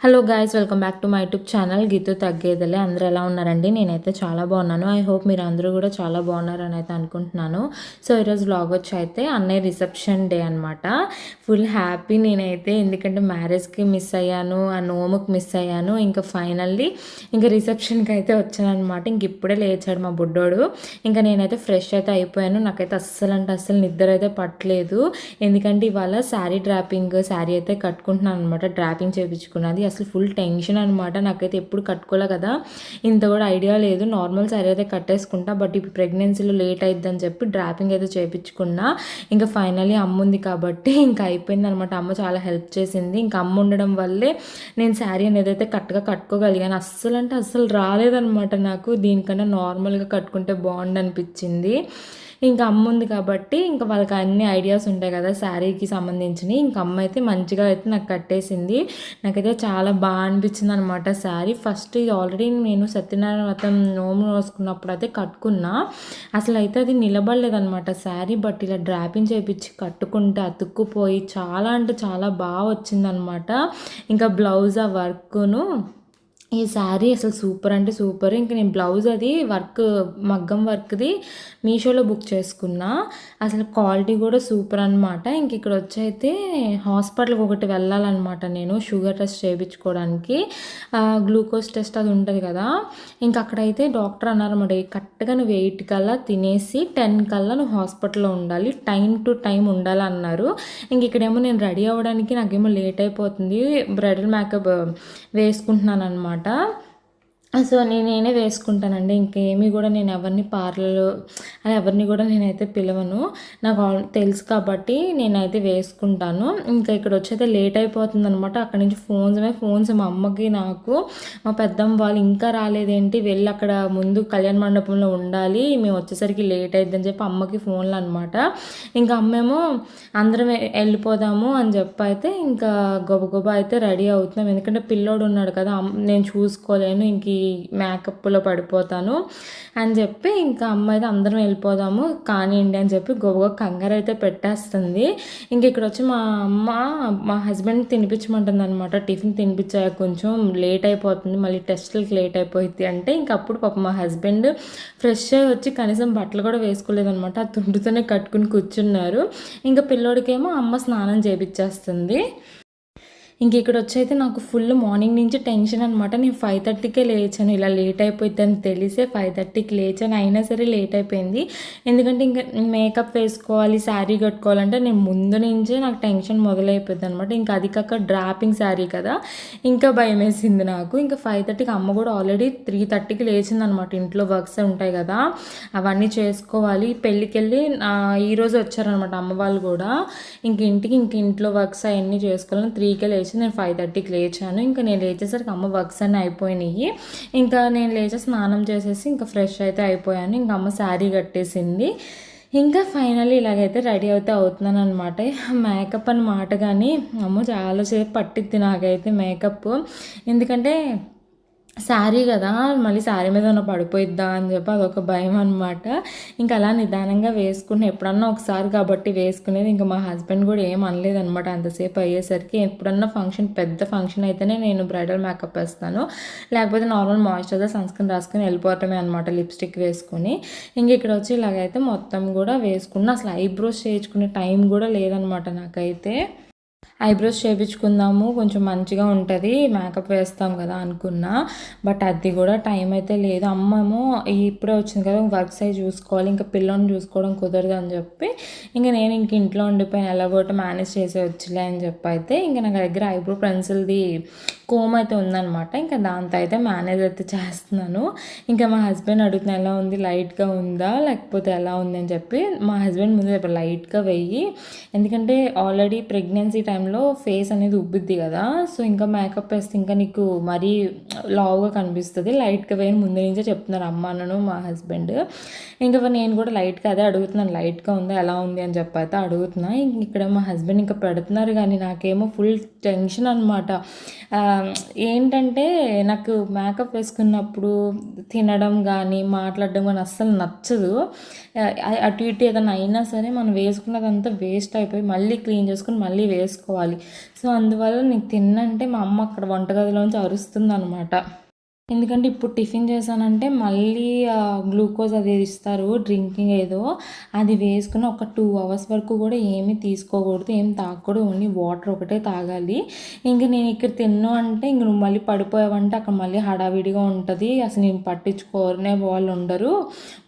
Hello guys welcome back to my YouTube channel Geetu తగ్గేదలే అందరూ ఎలా ఉన్నారండి? నేనైతే చాలా బాగున్నాను. ఐ హోప్ మీరు అందరూ కూడా చాలా బాగున్నారని అయితే అనుకుంటున్నాను. సో ఈరోజు బ్లాగ్ వచ్చి అయితే అన్నయ్య రిసెప్షన్ డే అనమాట ఫుల్ హ్యాపీ నేనైతే ఎందుకంటే మ్యారేజ్కి మిస్ అయ్యాను ఆ నోముకి మిస్ అయ్యాను. ఇంకా ఫైనల్లీ ఇంకా రిసెప్షన్కి అయితే వచ్చాను అనమాట ఇంక ఇప్పుడే లేచాడు మా బుడ్డోడు. ఇంకా నేనైతే ఫ్రెష్ అయితే అయిపోయాను. నాకైతే అస్సలు అంటే అస్సలు నిద్ర అయితే పట్టలేదు. ఎందుకంటే ఇవాళ శారీ డ్రాపింగ్ శారీ అయితే కట్టుకుంటున్నాను అనమాట డ్రాపింగ్ చేయించుకున్నది అసలు ఫుల్ టెన్షన్ అనమాట నాకైతే ఎప్పుడు కట్టుకోలే కదా. ఇంత కూడా ఐడియా లేదు. నార్మల్ సారీ అయితే కట్టేసుకుంటా బట్ ఇప్పుడు ప్రెగ్నెన్సీలో లేట్ అయిద్దని చెప్పి డ్రాపింగ్ అయితే చేయించుకున్నా ఇంకా ఫైనలీ అమ్మ ఉంది కాబట్టి ఇంకా అయిపోయింది అనమాట అమ్మ చాలా హెల్ప్ చేసింది. ఇంకా అమ్మ ఉండడం వల్లే నేను శారీ అనేది అయితే కరెక్ట్గా కట్టుకోగలిగాను. అస్సలు అంటే అస్సలు రాలేదనమాట నాకు. దీనికన్నా నార్మల్గా కట్టుకుంటే బాగుండు అనిపించింది. ఇంకా అమ్మ ఉంది కాబట్టి ఇంకా వాళ్ళకి అన్ని ఐడియాస్ ఉంటాయి కదా శారీకి సంబంధించినవి. ఇంకా అమ్మ అయితే మంచిగా అయితే నాకు కట్టేసింది. నాకైతే చాలా బాగా అనిపించింది అనమాట శారీ ఫస్ట్ ఇది ఆల్రెడీ నేను సత్యనారాయణ వ్రతం నోము రోసుకున్నప్పుడు అయితే కట్టుకున్నా. అసలు అయితే అది నిలబడలేదనమాట శారీ బట్ ఇలా డ్రాపింగ్ చేయించి కట్టుకుంటే అతుక్కుపోయి చాలా అంటే చాలా బాగా వచ్చిందనమాట ఇంకా బ్లౌజ్ ఆ వర్క్ను ఈ శారీ అసలు సూపర్ అంటే సూపర్. ఇంక నేను బ్లౌజ్ అది వర్క్ మగ్గం వర్క్ది మీషోలో బుక్ చేసుకున్నా. అసలు క్వాలిటీ కూడా సూపర్ అనమాట ఇంక ఇక్కడ వచ్చి అయితే హాస్పిటల్కి ఒకటి వెళ్ళాలన్నమాట నేను షుగర్ టెస్ట్ చేయించుకోవడానికి. గ్లూకోజ్ టెస్ట్ అది ఉంటుంది కదా. ఇంక అక్కడైతే డాక్టర్ అన్నారన్నమాట కరెక్ట్గా నువ్వు ఎయిట్ కల్లా తినేసి టెన్ కల్లా నువ్వు హాస్పిటల్లో ఉండాలి టైం టు టైం ఉండాలన్నారు ఇంక ఇక్కడేమో నేను రెడీ అవ్వడానికి నాకేమో లేట్ అయిపోతుంది బ్రైడల్ మేకప్ వేసుకుంటున్నాను అనమాట అనమాట సో నేను నేనే వేసుకుంటానండి. ఇంకేమీ కూడా నేను ఎవరిని పార్లర్ అని ఎవరిని కూడా నేనైతే పిలవను. నాకు తెలుసు కాబట్టి నేనైతే వేసుకుంటాను. ఇంకా ఇక్కడ వచ్చైతే లేట్ అయిపోతుంది అనమాట అక్కడ నుంచి ఫోన్స్ ఫోన్స్ మా అమ్మకి నాకు మా పెద్దమ్మ వాళ్ళు ఇంకా రాలేదేంటి? వెళ్ళి అక్కడ ముందు కళ్యాణ మండపంలో ఉండాలి. మేము వచ్చేసరికి లేట్ అయిద్దని చెప్పి అమ్మకి ఫోన్లు అనమాట ఇంకా అమ్మేమో అందరం వెళ్ళిపోదాము అని చెప్పి అయితే ఇంకా గొబ అయితే రెడీ అవుతున్నాం. ఎందుకంటే పిల్లోడు ఉన్నాడు కదా నేను చూసుకోలేను. ఇంక మేకప్లో పడిపోతాను అని చెప్పి ఇంకా అమ్మ అయితే అందరం వెళ్ళిపోదాము. కానివ్వండి అని చెప్పి గొప్పగా కంగారు అయితే పెట్టేస్తుంది. ఇంక ఇక్కడ వచ్చి మా అమ్మ మా హస్బెండ్ తినిపించమంటుంది అనమాట టిఫిన్ తినిపించాక కొంచెం లేట్ అయిపోతుంది. మళ్ళీ టెస్ట్లకి లేట్ అయిపోయింది అంటే ఇంక అప్పుడు పాప మా హస్బెండ్ ఫ్రెష్ అయ్యి వచ్చి కనీసం బట్టలు కూడా వేసుకోలేదనమాట ఆ తుండుతోనే కట్టుకుని కూర్చున్నారు. ఇంకా పిల్లోడికేమో అమ్మ స్నానం చేపించేస్తుంది ఇంక ఇక్కడ వచ్చైతే నాకు ఫుల్ మార్నింగ్ నుంచి టెన్షన్ అనమాట నేను ఫైవ్ థర్టీకే లేచాను. ఇలా లేట్ అయిపోతుందని తెలిసే ఫైవ్ థర్టీకి లేచాను. అయినా సరే లేట్ అయిపోయింది. ఎందుకంటే ఇంకా మేకప్ వేసుకోవాలి శారీ కట్టుకోవాలంటే నేను ముందు నుంచే నాకు టెన్షన్ మొదలైపోయింది అనమాట ఇంకా అది కాక డ్రాపింగ్ శారీ కదా ఇంకా భయం వేసింది నాకు. ఇంకా ఫైవ్ థర్టీకి అమ్మ కూడా ఆల్రెడీ త్రీ థర్టీకి లేచింది అనమాట ఇంట్లో వర్క్స్ ఉంటాయి కదా అవన్నీ చేసుకోవాలి. పెళ్ళికెళ్ళి ఈరోజు వచ్చారనమాట అమ్మ వాళ్ళు కూడా. ఇంక ఇంటికి ఇంక ఇంట్లో వర్క్స్ అవన్నీ చేసుకోవాలని త్రీకే లేచి లేచి నేను ఫైవ్ థర్టీకి లేచాను. ఇంకా నేను లేచేసరికి అమ్మ వర్క్స్ అన్నీ అయిపోయినాయి. ఇంకా నేను లేచి స్నానం చేసేసి ఇంకా ఫ్రెష్ అయితే అయిపోయాను. ఇంకా అమ్మ శారీ కట్టేసింది. ఇంకా ఫైనల్లీ ఇలాగైతే రెడీ అవుతే అవుతున్నాను అనమాట మేకప్ అని మాట కానీ అమ్మ చాలాసేపు పట్టిద్ది నాకైతే మేకప్ ఎందుకంటే శారీ కదా మళ్ళీ శారీ మీద ఉన్న పడిపోయిద్దా అని చెప్పి అదొక భయం అనమాట ఇంకా అలా నిదానంగా వేసుకున్న ఎప్పుడన్నా ఒకసారి కాబట్టి వేసుకునేది ఇంకా మా హస్బెండ్ కూడా ఏం అనలేదు అనమాట అంతసేపు అయ్యేసరికి ఎప్పుడన్నా ఫంక్షన్ పెద్ద ఫంక్షన్ అయితేనే నేను బ్రైడల్ మేకప్ వేస్తాను. లేకపోతే నార్మల్ మాయిశ్చరైజర్ సన్స్క్రీన్ రాసుకొని వెళ్ళిపోవటమే అనమాట లిప్స్టిక్ వేసుకుని. ఇంక ఇక్కడ వచ్చి ఇలాగైతే మొత్తం కూడా వేసుకున్న అసలు ఐబ్రోస్ చేయించుకునే టైం కూడా లేదనమాట నాకైతే. ఐబ్రోస్ చేయించుకుందాము కొంచెం మంచిగా ఉంటుంది మేకప్ వేస్తాం కదా అనుకున్నా. బట్ అది కూడా టైం అయితే లేదు. అమ్మేమో ఇప్పుడే వచ్చింది కదా వర్క్స్ అయి చూసుకోవాలి ఇంకా పిల్లని చూసుకోవడం కుదరదు అని చెప్పి ఇంకా నేను ఇంక ఇంట్లో ఉండిపోయిన ఎలాగోట మేనేజ్ చేసే వచ్చిలే అని చెప్పి అయితే ఇంకా నా దగ్గర ఐబ్రో పెన్సిల్ది కోమ్ అయితే ఉందనమాట ఇంకా దాంతో అయితే మేనేజ్ అయితే చేస్తున్నాను. ఇంకా మా హస్బెండ్ అడుగుతున్న ఎలా ఉంది? లైట్గా ఉందా? లేకపోతే ఎలా ఉంది? అని చెప్పి మా హస్బెండ్ ముందు చెప్పి లైట్గా వెయ్యి ఎందుకంటే ఆల్రెడీ ప్రెగ్నెన్సీ టైంలో ఫేస్ అనేది ఉబ్బుద్ది కదా. సో ఇంకా మేకప్ వేస్తే ఇంకా నీకు మరీ లావుగా కనిపిస్తుంది. లైట్గా వేయని. ముందు నుంచే చెప్తున్నారు అమ్మ అన్నను మా హస్బెండ్. ఇంకా నేను కూడా లైట్గా అదే అడుగుతున్నాను. లైట్గా ఉందా ఎలా ఉంది అని చెప్పైతే అడుగుతున్నా. ఇక్కడ మా హస్బెండ్ ఇంకా పెడుతున్నారు కానీ నాకేమో ఫుల్ టెన్షన్ అనమాట ఏంటంటే నాకు మేకప్ వేసుకున్నప్పుడు తినడం కానీ మాట్లాడడం కానీ అస్సలు నచ్చదు. అటు ఇటు ఏదైనా అయినా సరే మనం వేసుకున్నదంతా వేస్ట్ అయిపోయి మళ్ళీ క్లీన్ చేసుకుని మళ్ళీ వేసుకు చేసుకోవాలి. సో అందువల్ల నీకు తిన్నంటే మా అమ్మ అక్కడ వంటగదిలోంచి అరుస్తుంది అనమాట ఎందుకంటే ఇప్పుడు టిఫిన్ చేశానంటే మళ్ళీ గ్లూకోజ్ అది ఇస్తారు డ్రింకింగ్ ఏదో. అది వేసుకుని ఒక టూ అవర్స్ వరకు కూడా ఏమీ తీసుకోకూడదు ఏం తాగకూడదు ఓన్లీ వాటర్ ఒకటే తాగాలి. ఇంక నేను ఇక్కడ తిన్ను అంటే ఇంక నువ్వు మళ్ళీ పడిపోయావంటే అక్కడ మళ్ళీ హడావిడిగా ఉంటుంది. అసలు నేను పట్టించుకోరనే వాళ్ళు ఉండరు.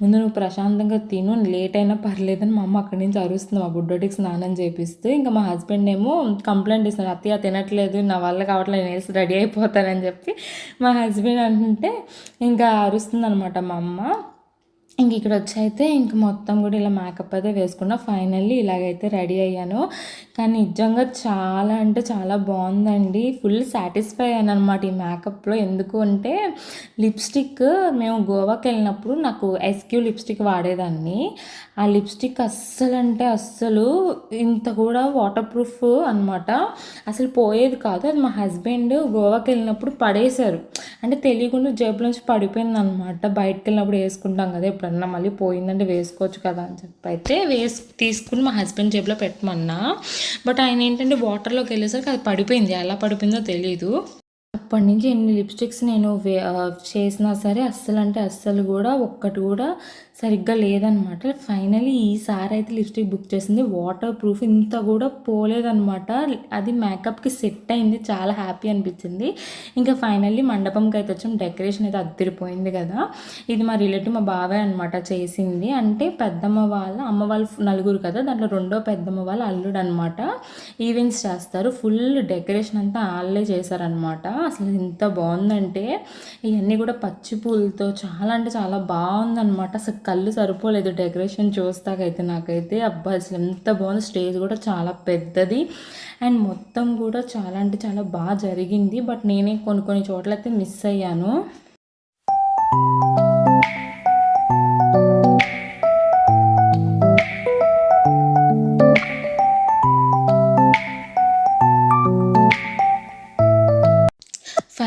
ముందు నువ్వు ప్రశాంతంగా తిను లేట్ అయినా పర్లేదని మా అమ్మ అక్కడి నుంచి అరుస్తుంది మా బుడ్డోటికి స్నానం చేపిస్తూ. ఇంకా మా హస్బెండ్ ఏమో కంప్లైంట్ ఇస్తున్నారు అత్తయ్య తినట్లేదు నా వల్ల కావట్లేదు నేను వేసి రెడీ అయిపోతానని చెప్పి. మా హస్బెండ్ అంటుంటే ఇంకా అరుస్తుంది అనమాట మా అమ్మ. ఇంక ఇక్కడ వచ్చి అయితే ఇంక మొత్తం కూడా ఇలా మేకప్ అయితే వేసుకున్నా. ఫైనల్లీ ఇలాగైతే రెడీ అయ్యాను. కానీ నిజంగా చాలా అంటే చాలా బాగుందండి. ఫుల్ సాటిస్ఫై అయ్యాను అనమాట ఈ మేకప్లో ఎందుకు అంటే లిప్స్టిక్ మేము గోవాకి వెళ్ళినప్పుడు నాకు ఎస్క్యూ లిప్స్టిక్ వాడేదాన్ని. ఆ లిప్స్టిక్ అస్సలు అంటే అస్సలు ఇంత కూడా వాటర్ ప్రూఫ్ అనమాట అసలు పోయేది కాదు. అది మా హస్బెండ్ గోవాకి వెళ్ళినప్పుడు పడేశారు. అంటే తెలియకుండా జేబులోంచి పడిపోయింది అనమాట బయటకు వెళ్ళినప్పుడు వేసుకుంటాం కదా ఎప్పుడన్నా మళ్ళీ పోయిందంటే వేసుకోవచ్చు కదా అని చెప్పి. అయితే వేసి తీసుకుని మా హస్బెండ్ జేబులో పెట్టమన్నా. బట్ ఆయన ఏంటంటే వాటర్లోకి వెళ్ళేసరికి అది పడిపోయింది. ఎలా పడిపోయిందో తెలియదు అప్పటి నుంచి ఎన్ని లిప్స్టిక్స్ నేను వే చేసినా సరే అస్సలు అంటే అస్సలు కూడా ఒక్కటి కూడా సరిగ్గా లేదనమాట. ఫైనలీ ఈసారి అయితే లిప్స్టిక్ బుక్ చేసింది. వాటర్ ప్రూఫ్ ఇంత కూడా పోలేదనమాట. అది మేకప్కి సెట్ అయింది. చాలా హ్యాపీ అనిపించింది. ఇంకా ఫైనల్లీ మండపంకి అయితే వచ్చాం. డెకరేషన్ అయితే అద్దరిపోయింది కదా. ఇది మా రిలేటివ్ మా బాబాయ్ అనమాట చేసింది. అంటే పెద్దమ్మ వాళ్ళ అమ్మ వాళ్ళు నలుగురు కదా. దాంట్లో రెండో పెద్దమ్మ వాళ్ళ అల్లుడు అనమాట ఈవెంట్స్ చేస్తారు. ఫుల్ డెకరేషన్ అంతా వాళ్ళే చేశారనమాట అసలు ఎంత బాగుందంటే. ఇవన్నీ కూడా పచ్చి పూలతో చాలా అంటే చాలా బాగుందనమాట అసలు కళ్ళు సరిపోలేదు. డెకరేషన్ చూస్తాకైతే నాకైతే అబ్బా అసలు ఎంత బాగుంది. స్టేజ్ కూడా చాలా పెద్దది. అండ్ మొత్తం కూడా చాలా అంటే చాలా బాగా జరిగింది. బట్ నేనే కొన్ని కొన్ని చోట్లయితే మిస్ అయ్యాను.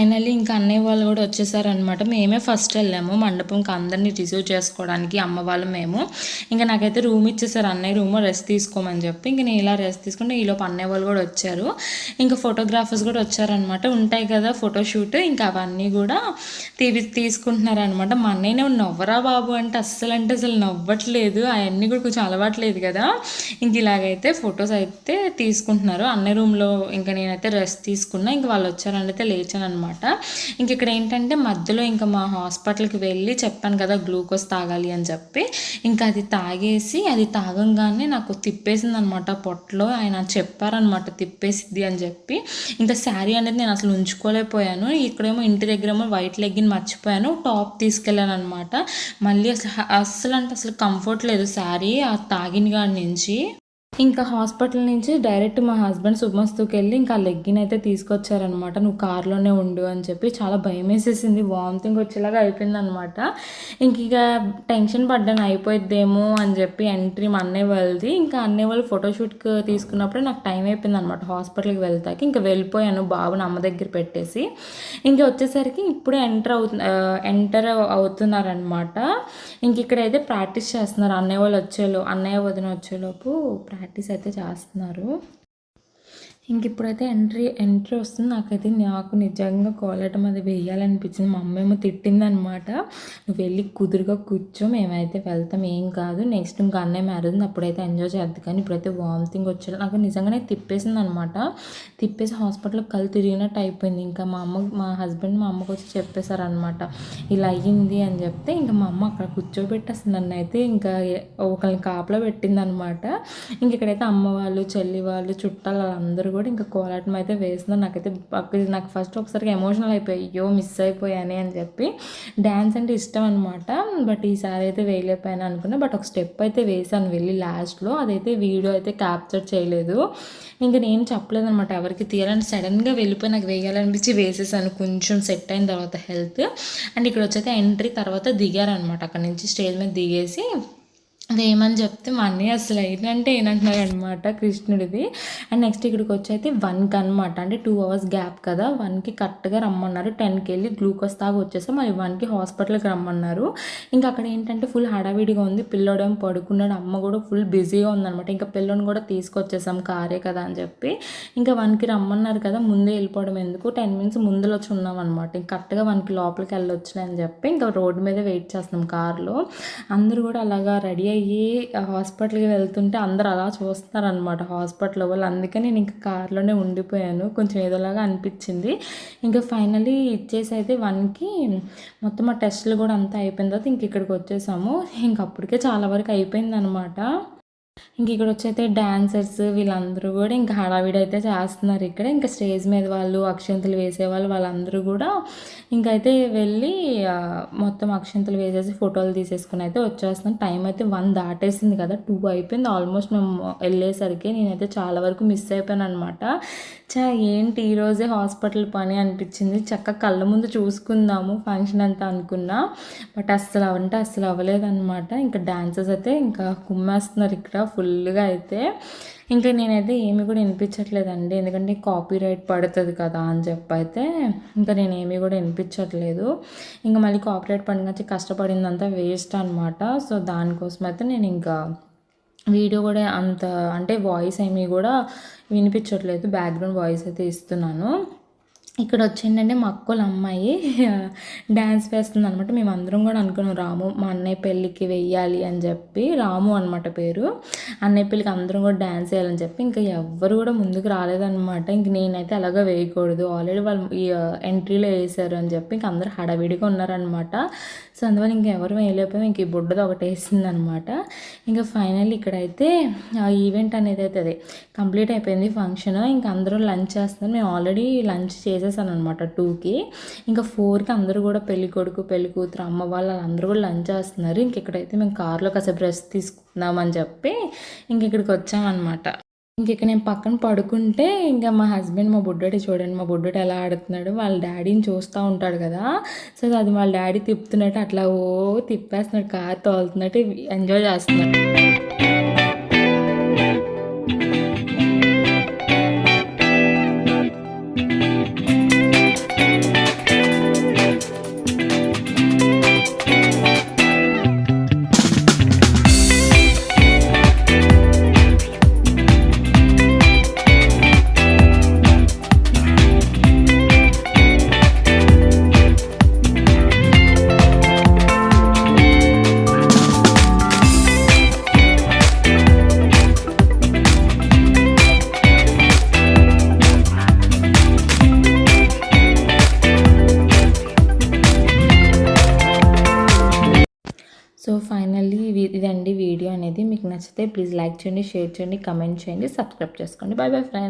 ఫైనల్లీ ఇంకా అన్నయ్య వాళ్ళు కూడా వచ్చేసారనమాట మేమే ఫస్ట్ వెళ్ళాము. మండపంకి అందరినీ రిసీవ్ చేసుకోవడానికి అమ్మ వాళ్ళు మేము. ఇంకా నాకైతే రూమ్ ఇచ్చేసారు. అన్నయ్య రూమ్ రెస్ట్ తీసుకోమని చెప్పి ఇంక నేను ఇలా రెస్ట్ తీసుకుంటే ఈలోపు అన్నయ్య వాళ్ళు కూడా వచ్చారు. ఇంకా ఫోటోగ్రాఫర్స్ కూడా వచ్చారనమాట ఉంటాయి కదా ఫోటోషూట్ ఇంకా అవన్నీ కూడా తీవి తీసుకుంటున్నారనమాట మా అన్నయ్య నవ్వరా బాబు అంటే అస్సలు అంటే అసలు నవ్వట్లేదు. అవన్నీ కూడా కొంచెం అలవాట్లేదు కదా. ఇంక ఇలాగైతే ఫొటోస్ అయితే తీసుకుంటున్నారు. అన్నయ్య రూమ్లో ఇంకా నేనైతే రెస్ట్ తీసుకున్నా. ఇంకా వాళ్ళు వచ్చారని అయితే లేచాను అనమాట ఇంక ఇక్కడ ఏంటంటే మధ్యలో ఇంకా మా హాస్పిటల్కి వెళ్ళి చెప్పాను కదా గ్లూకోజ్ తాగాలి అని చెప్పి. ఇంకా అది తాగేసి అది తాగంగానే నాకు తిప్పేసింది అనమాట పొట్టలో. ఆయన చెప్పారనమాట తిప్పేసిద్ది అని చెప్పి. ఇంకా శారీ అనేది నేను అసలు ఉంచుకోలేకపోయాను. ఇక్కడేమో ఇంటి దగ్గరేమో వైట్ లెగ్గిన్ మర్చిపోయాను. టాప్ తీసుకెళ్ళాను అనమాట మళ్ళీ అసలు అస్సలు అంటే అసలు కంఫర్ట్ లేదు శారీ ఆ తాగిన కాడి నుంచి. ఇంకా హాస్పిటల్ నుంచి డైరెక్ట్ మా హస్బెండ్ శుభమస్తుకి వెళ్ళి ఇంకా లెగ్గిన్ అయితే తీసుకొచ్చారనమాట నువ్వు కార్లోనే ఉండు అని చెప్పి చాలా భయం వేసేసింది. వామిటింగ్ వచ్చేలాగా అయిపోయింది అనమాట ఇంక ఇక టెన్షన్ పడ్డాను అయిపోయిద్దేమో అని చెప్పి ఎంట్రీ మా అన్నయ్య వాళ్ళది. ఇంకా అన్నయ్య వాళ్ళు ఫోటోషూట్కి తీసుకున్నప్పుడే నాకు టైం అయిపోయింది అనమాట హాస్పిటల్కి వెళ్తాకి. ఇంకా వెళ్ళిపోయాను బాబుని అమ్మ దగ్గర పెట్టేసి. ఇంకా వచ్చేసరికి ఇప్పుడే ఎంటర్ అవుతు ఎంటర్ అవుతున్నారనమాట ఇంక ఇక్కడైతే ప్రాక్టీస్ చేస్తున్నారు అన్నయ్య వాళ్ళు వచ్చేలో అన్నయ్య వదిన వచ్చేలోపు ప్రాక్టీస్ ప్రాక్టీస్ అయితే చేస్తున్నారు. ఇంక ఇప్పుడైతే ఎంట్రీ ఎంట్రీ వస్తుంది. నాకైతే నాకు నిజంగా కోలటం అది వేయాలనిపించింది. మా అమ్మ ఏమో తిట్టిందనమాట నువ్వు వెళ్ళి కుదురుగా కూర్చో మేమైతే వెళ్తాం. ఏం కాదు. నెక్స్ట్ ఇంకా అన్నయ్య మ్యారేజ్ అప్పుడైతే ఎంజాయ్ చేద్దు. కానీ ఇప్పుడైతే వామిటింగ్ వచ్చేది నాకు నిజంగానే తిప్పేసింది అనమాట తిప్పేసి హాస్పిటల్లో కళ్ళు తిరిగినట్టు అయిపోయింది. ఇంకా మా అమ్మ మా హస్బెండ్ మా అమ్మకు వచ్చి చెప్పేశారనమాట ఇలా అయ్యింది అని చెప్తే ఇంకా మా అమ్మ అక్కడ కూర్చోబెట్టేస్తుంది నన్ను. అయితే ఇంకా ఒకరిని కాపలో పెట్టిందనమాట ఇంక ఇక్కడైతే అమ్మ వాళ్ళు చెల్లి వాళ్ళు చుట్టాలు వాళ్ళందరూ కూడా ఇంకా కోలాటం అయితే వేస్తున్నాను నాకైతే నాకు ఫస్ట్ ఒకసారి ఎమోషనల్ అయిపోయి అయ్యో మిస్ అయిపోయానే అని చెప్పి డ్యాన్స్ అంటే ఇష్టం అనమాట బట్ ఈసారి అయితే వేయలేకపోయాను అనుకున్నా. బట్ ఒక స్టెప్ అయితే వేసాను వెళ్ళి లాస్ట్లో అదైతే వీడియో అయితే క్యాప్చర్ చేయలేదు. ఇంకా నేను చెప్పలేదు అనమాట ఎవరికి తీయాలని. సడన్గా వెళ్ళిపోయి నాకు వేయాలనిపించి వేసేసాను. కొంచెం సెట్ అయిన తర్వాత హెల్త్ అండ్ ఇక్కడ వచ్చైతే ఎంట్రీ తర్వాత దిగారనమాట అక్కడ నుంచి స్టేజ్ మీద దిగేసి వేయమని చెప్తే మా అన్నయ్య అసలు ఏంటంటే ఏంటంటున్నారు అనమాట కృష్ణుడిది. అండ్ నెక్స్ట్ ఇక్కడికి వచ్చి అయితే వన్కి అనమాట అంటే టూ అవర్స్ గ్యాప్ కదా. వన్కి కరెక్ట్గా రమ్మన్నారు. టెన్కి వెళ్ళి గ్లూకోజ్ తాగి వచ్చేసాం. మరి వన్కి హాస్పిటల్కి రమ్మన్నారు. ఇంకా అక్కడ ఏంటంటే ఫుల్ హడావిడిగా ఉంది. పిల్లోడేమో పడుకున్నాడు. అమ్మ కూడా ఫుల్ బిజీగా ఉందనమాట ఇంకా పిల్లోని కూడా తీసుకొచ్చేసాం కారే కదా అని చెప్పి. ఇంకా వన్కి రమ్మన్నారు కదా. ముందే వెళ్ళిపోవడం ఎందుకు? టెన్ మినిట్స్ ముందులో వచ్చి ఉన్నాం అనమాట ఇంకా కరెక్ట్గా వన్కి లోపలికి వెళ్ళొచ్చులే అని చెప్పి ఇంకా రోడ్డు మీద వెయిట్ చేస్తున్నాం కార్లో. అందరూ కూడా అలాగా రెడీ అయ్యి హాస్పిటల్కి వెళ్తుంటే అందరు అలా చూస్తున్నారనమాట హాస్పిటల్ వాళ్ళు. అందుకే నేను ఇంకా కార్లోనే ఉండిపోయాను. కొంచెం ఏదోలాగా అనిపించింది. ఇంకా ఫైనలీ ఇచ్చేసి అయితే వన్కి మొత్తం ఆ టెస్ట్లు కూడా అంతా అయిపోయిన తర్వాత ఇంక ఇక్కడికి వచ్చేసాము. ఇంక అప్పటికే చాలా వరకు అయిపోయింది అనమాట ఇంక ఇక్కడ వచ్చైతే డాన్సర్స్ వీళ్ళందరూ కూడా ఇంకా హడావిడైతే అయితే చేస్తున్నారు ఇక్కడ. ఇంకా స్టేజ్ మీద వాళ్ళు అక్షంతలు వేసేవాళ్ళు వాళ్ళందరూ కూడా ఇంకైతే వెళ్ళి మొత్తం అక్షంతలు వేసేసి ఫోటోలు తీసేసుకుని అయితే వచ్చేస్తున్నాం. టైం అయితే వన్ దాటేసింది కదా టూ అయిపోయింది. ఆల్మోస్ట్ మేము వెళ్ళేసరికి నేనైతే చాలా వరకు మిస్ అయిపోయాను అనమాట చా ఏంటి ఈరోజే హాస్పిటల్ పని అనిపించింది? చక్కగా కళ్ళ ముందు చూసుకుందాము ఫంక్షన్ అంతా అనుకున్నా. బట్ అస్సలు అవంటే అస్సలు అవ్వలేదన్నమాట. ఇంకా డాన్సర్స్ అయితే ఇంకా కుమ్మేస్తున్నారు ఇక్కడ ఫుల్ ఫుల్గా అయితే ఇంకా నేనైతే ఏమి కూడా వినిపించట్లేదండి. ఎందుకంటే కాపీ రైట్ పడుతుంది కదా అని చెప్పి అయితే ఇంకా నేను ఏమీ కూడా వినిపించట్లేదు. ఇంకా మళ్ళీ కాపీ రైట్ పడిన కష్టపడిందంతా వేస్ట్ అనమాట సో దానికోసం అయితే నేను ఇంకా వీడియో కూడా అంత అంటే వాయిస్ ఏమీ కూడా వినిపించట్లేదు. బ్యాక్గ్రౌండ్ వాయిస్ అయితే ఇస్తున్నాను. ఇక్కడ వచ్చిందండి మా అక్కల అమ్మాయి డ్యాన్స్ వేస్తుంది అనమాట మేము అందరం కూడా అనుకున్నాం రాము మా అన్నయ్య పెళ్ళికి వెయ్యాలి అని చెప్పి రాము అనమాట పేరు. అన్నయ్య పెళ్ళికి అందరం కూడా డ్యాన్స్ వేయాలని చెప్పి ఇంకా ఎవ్వరు కూడా ముందుకు రాలేదనమాట ఇంక నేనైతే అలాగా వేయకూడదు. ఆల్రెడీ వాళ్ళు ఈ ఎంట్రీలో వేసారు అని చెప్పి ఇంక అందరు హడావిడిగా ఉన్నారనమాట సో అందువల్ల ఇంకెవరు ఎవరు వేయలేకపోయాం. ఇంక ఈ బుడ్డది ఒకటి వేసింది అనమాట ఇంకా ఫైనల్ ఇక్కడైతే ఈవెంట్ అనేది అయితే అదే. కంప్లీట్ అయిపోయింది ఫంక్షన్. ఇంకా అందరూ లంచ్ చేస్తున్నారు. మేము ఆల్రెడీ లంచ్ చేసేసాను అనమాట టూకి. ఇంకా ఫోర్కి అందరూ కూడా పెళ్ళి కొడుకు పెళ్ళి కూతురు అమ్మ వాళ్ళు అందరూ కూడా లంచ్ చేస్తున్నారు. ఇంక ఇక్కడైతే మేము కార్లో కాసేపు రెస్ట్ తీసుకుందామని చెప్పి ఇంక ఇక్కడికి వచ్చామన్నమాట. ఇంక ఇక్కడ నేను పక్కన పడుకుంటే ఇంకా మా హస్బెండ్ మా బుడ్డడి చూడండి మా బుడ్డటి ఎలా ఆడుతున్నాడు వాళ్ళ డాడీని చూస్తూ ఉంటాడు కదా. సో అది వాళ్ళ డాడీ తిప్పుతున్నట్టు అట్లా ఓ తిప్పేస్తున్నాడు కార్ తోలుతున్నట్టు ఎంజాయ్ చేస్తున్నాడు. నచ్చితే ప్లీజ్ లైక్ చేయండి షేర్ చేయండి కమెంట్ చేయండి సబ్స్క్రైబ్ చేసుకోండి. Bye bye friends.